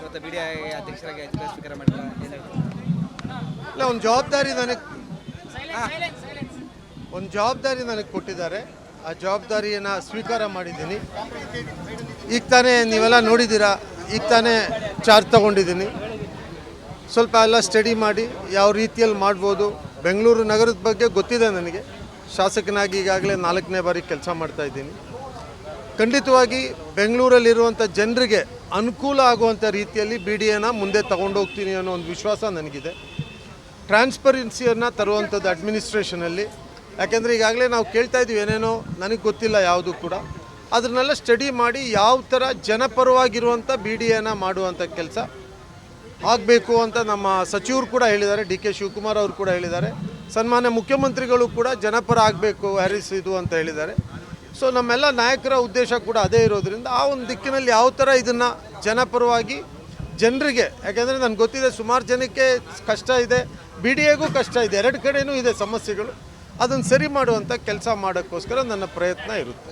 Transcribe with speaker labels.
Speaker 1: ಇವತ್ತು B D I ಅಧ್ಯಕ್ಷರಾಗಿ ಸ್ವೀಕಾರ ಮಾಡಿಲ್ಲ ಏನು ಹೇಳ್ತೀರಾ?
Speaker 2: ಇಲ್ಲ ಒಂದು ಜವಾಬ್ದಾರಿ ನನಗೆ ಒಂದು ಜವಾಬ್ದಾರಿ ನನಗೆ ಕೊಟ್ಟಿದ್ದಾರೆ. ಆ ಜವಾಬ್ದಾರಿಯನ್ನು ಸ್ವೀಕಾರ ಮಾಡಿದ್ದೀನಿ. ಈಗ ತಾನೇ ನೀವೆಲ್ಲ ನೋಡಿದ್ದೀರಾ? ಈಗ ತಾನೇ ಚಾರ್ಜ್ ತಗೊಂಡಿದ್ದೀನಿ. ಸ್ವಲ್ಪ ಎಲ್ಲ ಸ್ಟಡಿ ಮಾಡಿ ಯಾವ ರೀತಿಯಲ್ಲಿ ಮಾಡ್ಬೋದು. ಬೆಂಗಳೂರು ನಗರದ ಬಗ್ಗೆ ಗೊತ್ತಿದೆ ನನಗೆ. ಶಾಸಕನಾಗಿ ಈಗಾಗಲೇ ನಾಲ್ಕನೇ ಬಾರಿ ಕೆಲಸ ಮಾಡ್ತಾ ಇದ್ದೀನಿ. ಖಂಡಿತವಾಗಿ ಬೆಂಗಳೂರಲ್ಲಿರುವಂಥ ಜನರಿಗೆ ಅನುಕೂಲ ಆಗುವಂಥ ರೀತಿಯಲ್ಲಿ ಬಿ ಡಿ ಎನ ಮುಂದೆ ತಗೊಂಡೋಗ್ತೀನಿ ಅನ್ನೋ ಒಂದು ವಿಶ್ವಾಸ ನನಗಿದೆ. ಟ್ರಾನ್ಸ್ಪರೆನ್ಸಿಯನ್ನು ತರುವಂಥದ್ದು ಅಡ್ಮಿನಿಸ್ಟ್ರೇಷನಲ್ಲಿ ಯಾಕೆಂದರೆ ಈಗಾಗಲೇ ನಾವು ಕೇಳ್ತಾ ಇದ್ದೀವಿ, ಏನೇನೋ ನನಗೆ ಗೊತ್ತಿಲ್ಲ ಯಾವುದು ಕೂಡ. ಅದನ್ನೆಲ್ಲ ಸ್ಟಡಿ ಮಾಡಿ ಯಾವ ಥರ ಜನಪರವಾಗಿರುವಂಥ ಬಿ ಡಿ ಎನ ಮಾಡುವಂಥ ಕೆಲಸ ಆಗಬೇಕು ಅಂತ ನಮ್ಮ ಸಚಿವರು ಕೂಡ ಹೇಳಿದ್ದಾರೆ, ಡಿ ಕೆ ಶಿವಕುಮಾರ್ ಅವರು ಕೂಡ ಹೇಳಿದ್ದಾರೆ. ಸನ್ಮಾನ್ಯ ಮುಖ್ಯಮಂತ್ರಿಗಳು ಕೂಡ ಜನಪರ ಆಗಬೇಕು, ಹ್ಯಾರಿಸ್ ಇದು ಅಂತ ಹೇಳಿದ್ದಾರೆ. ಸೊ ನಮ್ಮೆಲ್ಲ ನಾಯಕರ ಉದ್ದೇಶ ಕೂಡ ಅದೇ ಇರೋದ್ರಿಂದ ಆ ಒಂದು ದಿಕ್ಕಿನಲ್ಲಿ ಯಾವ ಥರ ಇದನ್ನು ಜನಪರವಾಗಿ ಜನರಿಗೆ, ಯಾಕೆಂದರೆ ನನಗೆ ಗೊತ್ತಿದೆ ಸುಮಾರು ಜನಕ್ಕೆ ಕಷ್ಟ ಇದೆ ಬಿ ಡಿ ಎಗೂ ಕಷ್ಟ ಇದೆ, ಎರಡು ಕಡೆಯೂ ಇದೆ ಸಮಸ್ಯೆಗಳು. ಅದನ್ನು ಸರಿ ಮಾಡುವಂಥ ಕೆಲಸ ಮಾಡೋಕ್ಕೋಸ್ಕರ ನನ್ನ ಪ್ರಯತ್ನ ಇರುತ್ತೆ.